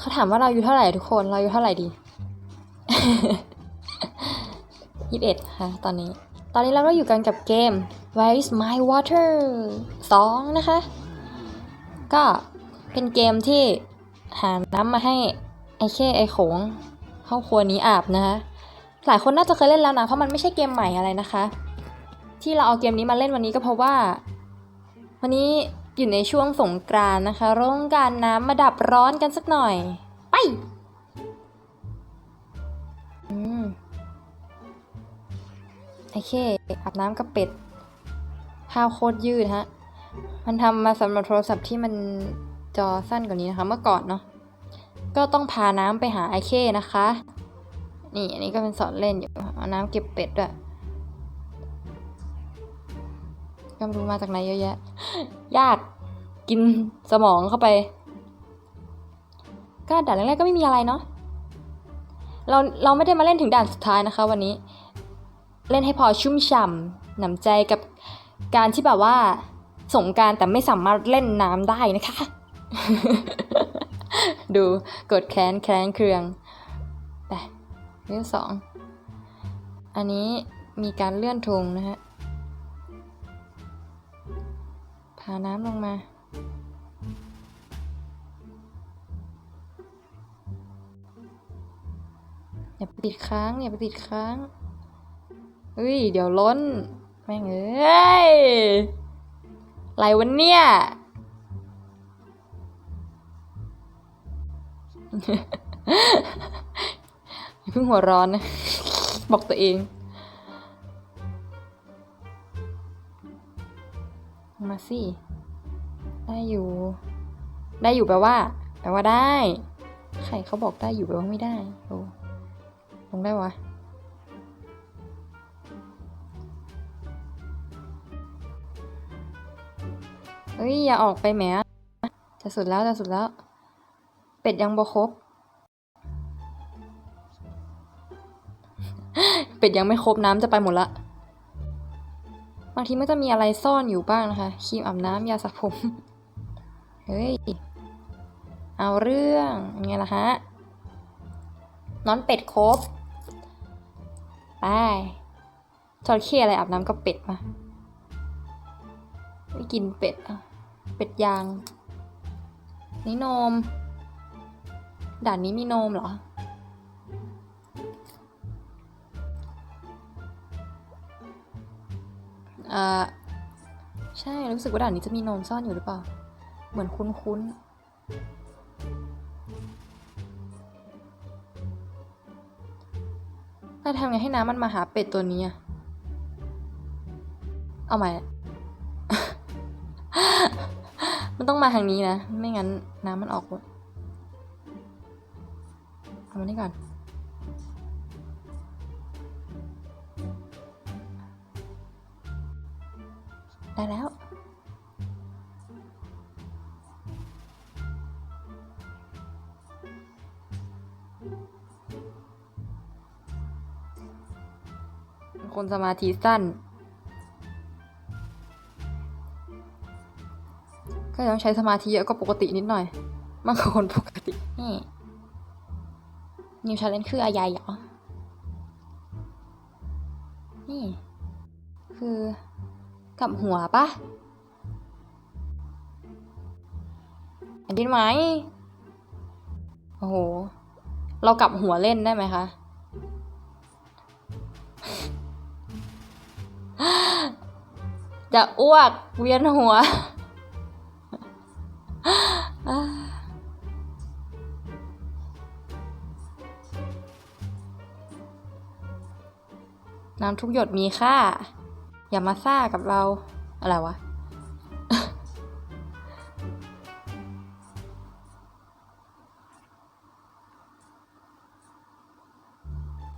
เขาถามว่าเราอายู่เท่าไหร่ทุกคน เราอายู่เท่าไหร่ดียี่สิบเอ็ดค่ะตอนนี้ ตอนนี้เราก็อยู่กันกับเกม Where is my water สองนะคะ ก็เป็นเกมที่หาน้ำมาให้ไอเข้ไอโขงเข้าครัวนี้อาบนะคะ หลายคนน่าจะเคยเล่นแล้วนะ เพราะมันไม่ใช่เกมใหม่อะไรนะคะ ที่เราเอาเกมนี้มาเล่นวันนี้ก็เพราะว่า วันนี้ อยู่ในช่วงสงกรานต์นะคะร้องการน้ำมาดับร้อนกันสักหน่อย ไปอืมโอเคอาบน้ำกับเป็ดภาพโคตรยืดฮะ มันทำมาสำหรับโทรศัพท์ที่มันจอสั้นกว่านี้นะคะ เมื่อก่อนเนาะก็ต้องพาน้ำไปหาไอเคนะคะ นี่อันนี้ก็เป็นสอนเล่นอยู่เอาน้ำเก็บเป็ดด้วยก็รู้มาจากไหนเยอะแยะ ยากกินสมองเข้าไป ก็ด่านแรกๆก็ไม่มีอะไรเนาะเราเราไม่ได้มาเล่นถึงด่านสุดท้ายนะคะ วันนี้ เล่นให้พอชุ่มฉ่ำหนำใจกับการที่แบบว่าสงการแต่ไม่สามารถเล่นน้ำได้นะคะ ดูกดแค้นแค้นเครืองไปเรื่องสอง อันนี้มีการเลื่อนธงนะฮะาน้ำลงมา อย่าไปติดค้างอย่าไปติดค้างเฮ้ย เดี๋ยวล้น แม่งเอ้ยอะไรวันเนี่ย เพิ่งหัวร้อนนะ บอกตัวเอง มาสิได้อยู่ ได้อยู่แปลว่า แปลว่าได้ใครเขาบอกได้อยู่แปลว่าไม่ได้โอ้ลงได้วะเฮ้ย อย่าออกไปแหมจะสุดแล้วจะสุดแล้ว เป็ดยังบ่ครบ เป็ดยังไม่ครบน้ำจะไปหมดละางทีมันจะมีอะไรซ่อนอยู่บ้างนะคะครีมอาบน้ำยาสระผม เฮ้ย เอาเรื่องไงล่ะฮะนอนเป็ดครบไปจระเข้อะไรอาบน้ำกับเป็ดมาไม่กินเป็ดอะเป็ดยาง นี่นม ด่านนี้มีนมเหรอ อ่าใช่รู้สึกว่าด่านนี้จะมีนมซ่อนอยู่หรือเปล่า เหมือนคุ้นๆเราทำไงให้น้ำมันมาหาเป็ดตัวนี้อะเอาใหม่ มันต้องมาทางนี้นะ ไม่งั้นน้ำมันออกหมดเอามานี่ก่อน ได้แล้ว คนสมาธิสั้น ก็ต้องใช้สมาธิเยอะก็ปกตินิดหน่อย มากกว่าคนปกติ นี่นิวชาเลนคืออะไรเหรอ นี่ คือ กับหัวปะเห็นดินไหมโอ้โห เรากลับหัวเล่นได้ไหมคะจะอ้วกเวียนหัว น้ำทุกหยดมีค่า อย่ามาซ่ากับเรา อะไรวะ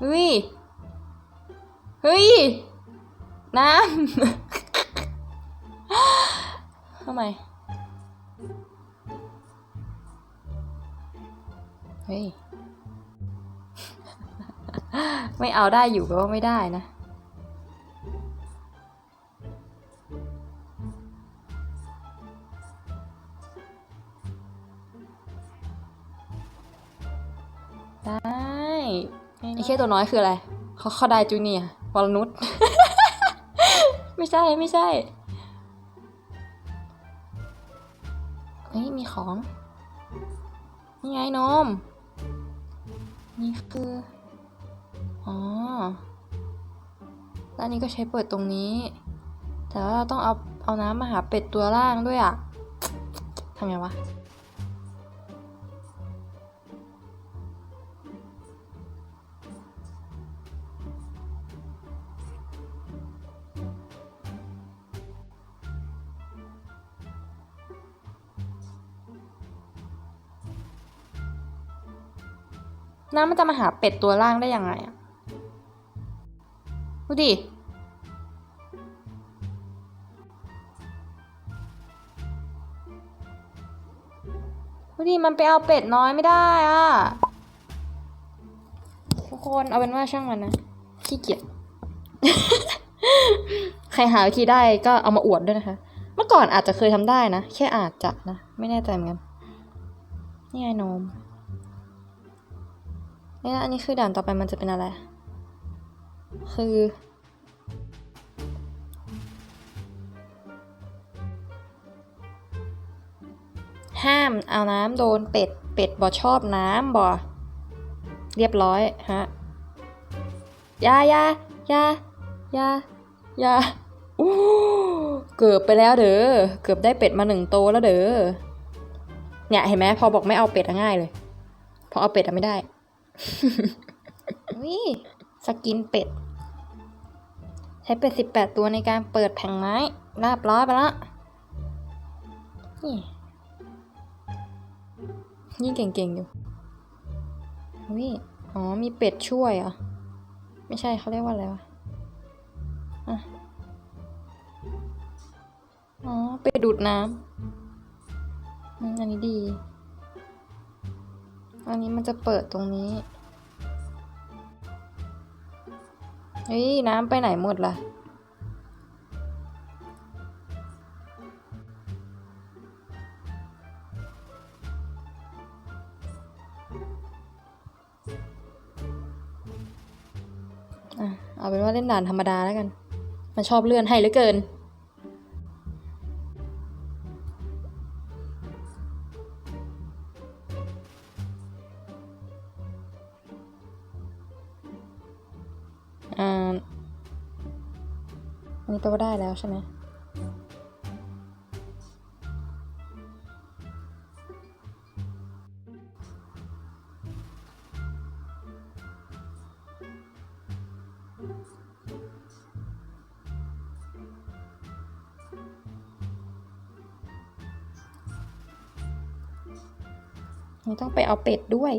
เฮ้ย เฮ้ย น้ำทำไม เฮ้ย ไม่เอาได้อยู่ก็ว่าไม่ได้นะ ตัวน้อยคืออะไรเขาเขาได้จูเนียร์วอลนุชไม่ใช่ไม่ใช่เฮ้ยมีของ นี่ไงนม นี่คือ อ๋อแล้วนนี้ก็ใช้เปิดตรงนี้ แต่ว่าเราต้องเอาเอาน้ำมาหาเป็ดตัวล่างด้วยอะทำไงวะ น้ำมันจะมาหาเป็ดตัวล่างได้ยังไงอะดูดิ ดูดิ มันไปเอาเป็ดน้อยไม่ได้อะทุกคนเอาเป็นว่าช่างมันนะ ขี้เกียจ ใครหาวิธีได้ก็เอามาอวดด้วยนะคะ เมื่อก่อนอาจจะเคยทำได้นะ แค่อาจจะนะ ไม่แน่ใจเหมือนกัน นี่ไงนม นี่นะอันนี้คือด่านต่อไปมันจะเป็นอะไร คือ ห้ามเอาน้ำโดนเป็ด เป็ดบ่ชอบน้ำบ่ เรียบร้อยฮะยายายายายาอู้เกือบไปแล้วเด้อ เกือบได้เป็ดมาหนึ่งโตวแล้วเด้อ เนี่ยเห็นไหมพอบอกไม่เอาเป็ดง่ายเลย พอเอาเป็ดอะไม่ได้ วิสกินเป็ด ใช้เป็ดสิบแปดตัวในการเปิดแผงไม้ลาบร้อยไปละนี่ยิ่งเก่งๆอยู่วิอ๋อ มีเป็ดช่วยอะ ไม่ใช่เขาเรียกว่าอะไรวะอ๋อ เป็ดดูดน้ำอันนี้ดี อันนี้มันจะเปิดตรงนี้ เฮ้ย น้ำไปไหนหมดล่ะอะ เอาเป็นว่าเล่นด่านธรรมดาแล้วกัน มันชอบเลื่อนให้เหลือเกิน ใช่ไหมนี่ต้องไปเอาเป็ดด้วย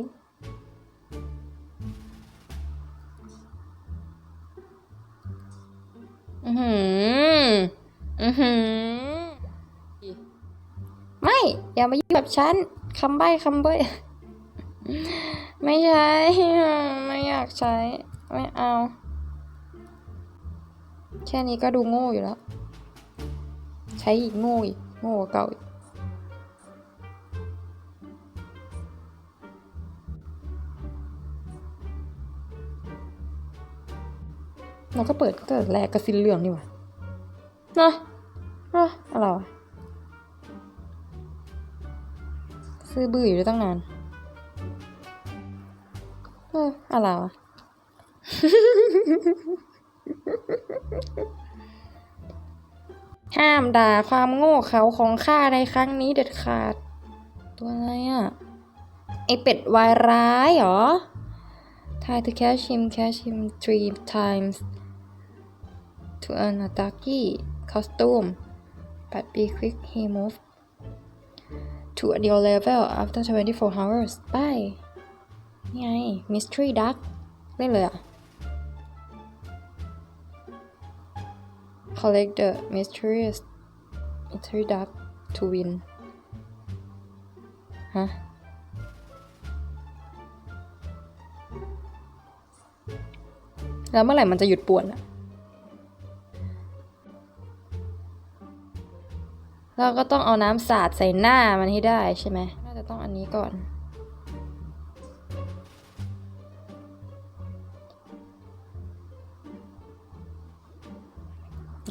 ฉันคำใบ้คำเบ้ไม่ใช้ไม่อยากใช้ ไม่เอา แค่นี้ก็ดูโง่อยู่แล้ว ใช้อีกโง่อีกโง่กว่าเก่าอีกเราก็เปิดตั้งแต่แรกก็สิ้นเรื่องนี่หว่าเนาะเนาะอะไรวะ ซื้อบื้ออยู่ได้ตั้งนาน เอออะไรวะ ห้ามด่าความโง่เขาของข้าในครั้งนี้เด็ดขาด ตัวอะไรอะ ไอเป็ดวายร้ายเหรอ Try to catch him, catch him three times to earn a ducky costume. But be quick, he moved to a new level after 24 hours. Bye. นี่ไง Mystery Duck เล่นเลยอะ Collect the mysterious Mystery Duck to win. ฮะ แล้วเมื่อไหร่มันจะหยุดป่วนอะ เราก็ต้องเอาน้ำสาดใส่หน้ามันให้ได้ใช่ไหมน่าจะต้องอันนี้ก่อน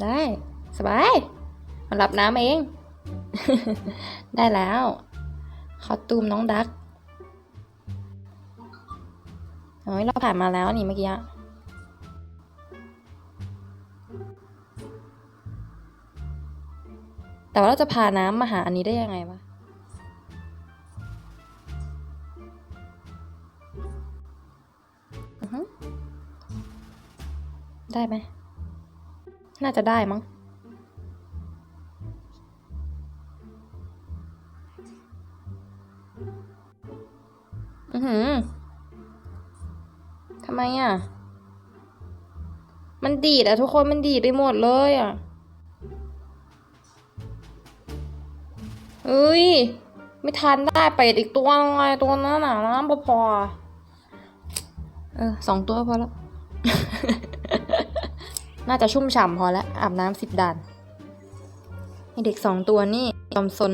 ได้สบายมันรับน้ำเอง ได้แล้ว ขอตูมน้องดักเฮ้ยเราผ่านมาแล้วนี่เมื่อกี้ แต่ว่าเราจะพาน้ำมาหาอันนี้ได้ยังไงวะได้ไหม น่าจะได้มั้ง อือหือ ทำไมอะ มันดีดอะทุกคนมันดีดไปหมดเลยอะ เอ้ย ไม่ทันได้เป็ดอีกตัวไงตัวนั้นหน่ะน้ำพอพอเออสองตัวพอแล้ว น่าจะชุ่มฉ่ำพอแล้ว อาบน้ำสิบด่านเด็กสองตัวนี่ยอมซน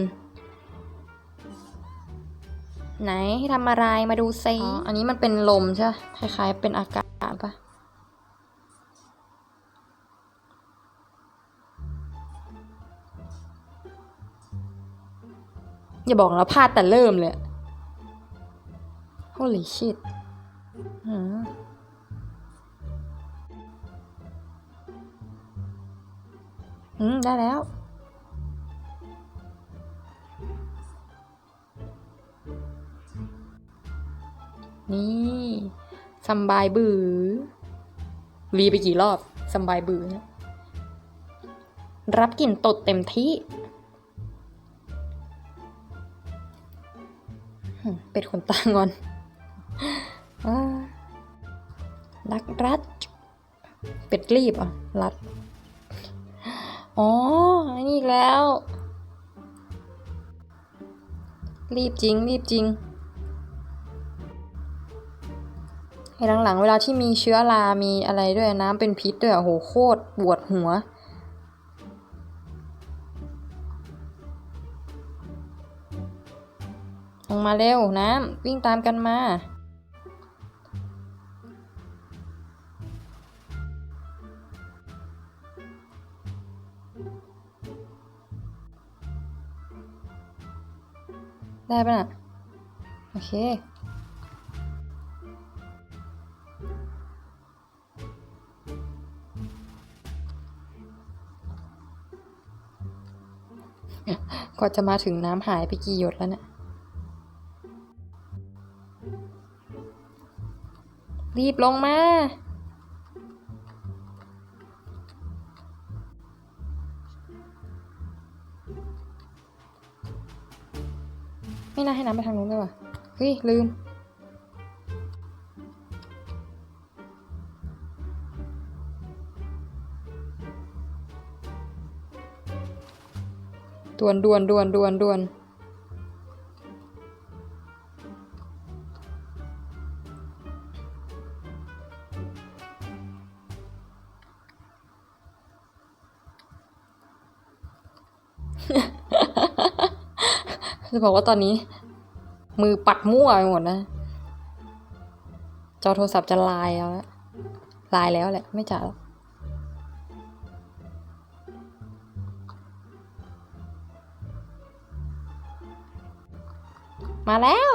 ไหนให้ทำอะไรมาดูซิอ,อันนี้มันเป็นลมใช่คล้ายๆเป็นอากาศ อย่าบอกนะพลาดแต่เริ่มเลยอะ holy shit อืมอืม ได้แล้ว นี่สบายบือรีไปกี่รอบสบายบือเนี่ยรับกลิ่นตดเต็มที่ เป็ดขนตางอนรักรัด เป็ดรีบอะรัด อ๋อนนี้อีกแล้ว รีบจริง รีบจริงไอ้หลังๆ เวลาที่มีเชื้อรา มีอะไรด้วยน้ำเป็นพิษด้วยอะโหโคตรปวดหัว มาเร็วน้ำวิ่งตามกันมา ได้ปะน่ะ โอเคกว่าจะมาถึงน้ำหายไปกี่หยดแล้วเนี่ย รีบลงมา ไม่น่าให้น้ำไปทางนู้นเลยว่ะ เฮ้ย ลืม ด่วนด่วนด่วนด่วนด่วน จะบอกว่าตอนนี้ มือปัดมั่วไปหมดนะ จอโทรศัพท์จะลายแล้วลายแล้วแหละ ไม่จ่าแล้วมาแล้ว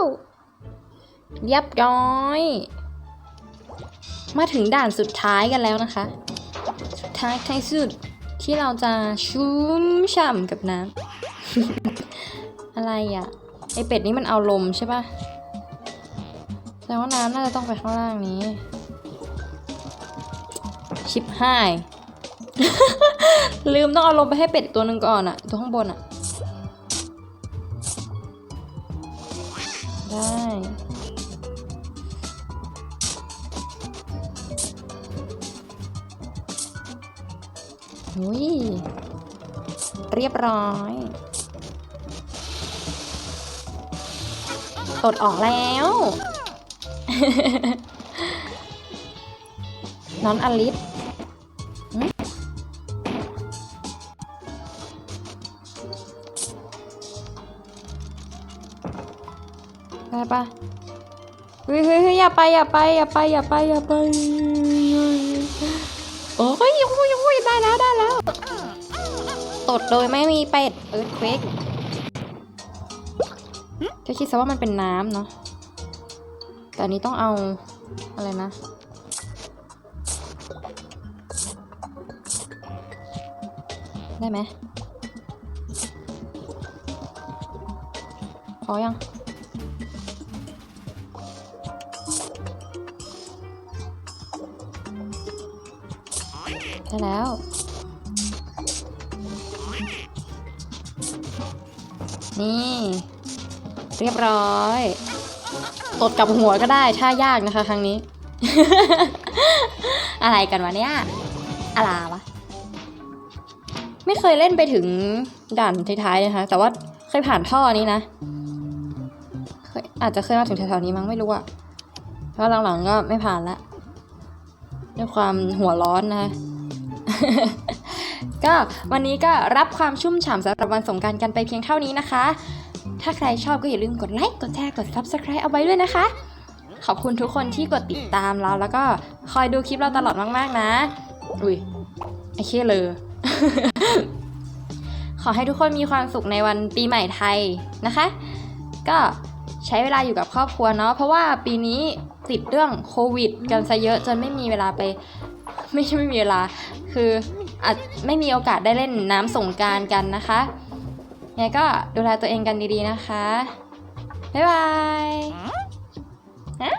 เรียบร้อย มาถึงด่านสุดท้ายกันแล้วนะคะ สุดท้ายท้ายสุดที่เราจะชุ่มฉ่ำกับน้ำ อะไรอะ ไอเป็ดนี้มันเอาลมใช่ปะแสดงว่าน้ำน่าจะต้องไปข้างล่างนี้ ชิปห้าย ลืมต้องเอาลมไปให้เป็ดตัวหนึ่งก่อนอะตัวข้างบนอะได้หุยเรียบร้อย ตดออกแล้ว น้อนอลิสได้ปะเฮ้ยเฮ้ยอย่าไปอย่าไปอย่าไปอย่าไปอย่าไปโอ้ยโอ้ยโอ้ยได้แล้วได้แล้ว ตดโดยไม่มีเป็ดเอิร์ธเควกก็ คิดซะว่ามันเป็นน้ำเนาะแต่อันนี้ต้องเอาอะไรนะ ได้ไหมพอยังได้แล้วนี่ เรียบร้อย ตดกับหัวก็ได้ถ้ายากนะคะ ครั้งนี้ อะไรกันวะเนี่ยอะไรวะ ไม่เคยเล่นไปถึงด่านท้ายๆนะคะ แต่ว่าเคยผ่านท่อนี้นะเคยอาจจะเคยมาถึงแถวๆนี้มั้งไม่รู้อะเพราะหลังๆก็ไม่ผ่านละด้วยความหัวร้อนนะคะก็วันนี้ก็รับความชุ่มฉ่ำสำหรับวันสงการกันไปเพียงเท่านี้นะคะ ถ้าใครชอบก็อย่าลืมกดไลค์ กดแชร์ กด Subscribe เอาไว้ด้วยนะคะ ขอบคุณทุกคนที่กดติดตามเราแล้วก็คอยดูคลิปเราตลอดมาก ๆ นะ อุ้ยไอ้เชี่เลย ขอให้ทุกคนมีความสุขในวันปีใหม่ไทยนะคะ ก็ใช้เวลาอยู่กับครอบครัวเนาะ เพราะว่าปีนี้ติดเรื่องโควิด กันซะเยอะจนไม่มีเวลาไป ไม่ใช่ไม่มีเวลา คืออาจไม่มีโอกาสได้เล่นน้ำสงการกันนะคะ ยังไงก็ดูแลตัวเองกันดีๆนะคะ บ๊ายบายฮะ